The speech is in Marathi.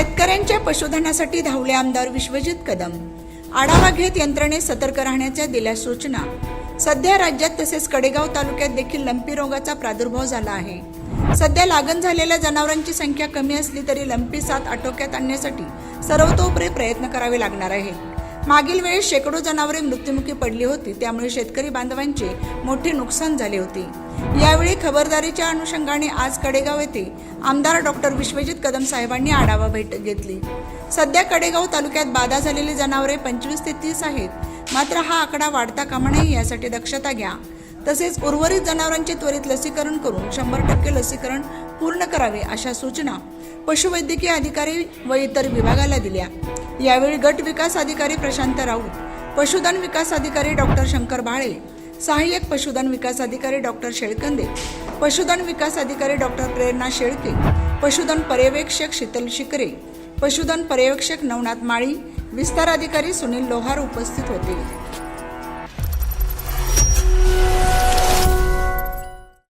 शेतकऱ्यांच्या पशुधनासाठी धावले आमदार विश्वजित कदम. आढावा घेत यंत्रणे सतर्क राहण्याच्या दिल्या सूचना. सध्या राज्यात तसेच कडेगाव तालुक्यात देखील लंपी रोगाचा प्रादुर्भाव झाला आहे. सध्या लागण झालेल्या जनावरांची संख्या कमी असली तरी लंपी साथ आटोक्यात आणण्यासाठी सर्वतोपरी प्रयत्न करावे लागणार आहे मागील वेळेस शेकडो जनावरे मृत्युमुखी पडली होती त्यामुळे शेतकरी बांधवांचे मोठे नुकसान झाले होते. यावेळी खबरदारीच्या अनुषंगाने आज कडेगाव येथे आमदार डॉक्टर विश्वजित कदम साहेबांनी आढावा बैठक घेतली. सध्या कडेगाव तालुक्यात बाधा झालेली जनावरे पंचवीस ते तीस आहेत. मात्र हा आकडा वाढता कामा नये यासाठी दक्षता घ्या. तसेच उर्वरित जनावरांचे त्वरित लसीकरण करून शंभर टक्के लसीकरण पूर्ण करावे अशा सूचना पशुवैद्यकीय अधिकारी व इतर विभागाला दिल्या. यावेळी गट विकास अधिकारी प्रशांत राऊत पशुधन विकास अधिकारी डॉक्टर शंकर भाळे सहाय्यक पशुधन विकास अधिकारी डॉक्टर शेळकंदे पशुधन विकास अधिकारी डॉक्टर प्रेरणा शेळके पशुधन पर्यवेक्षक शीतल शिकरे पशुधन पर्यवेक्षक नवनाथ माळी विस्तार अधिकारी सुनील लोहार उपस्थित होते.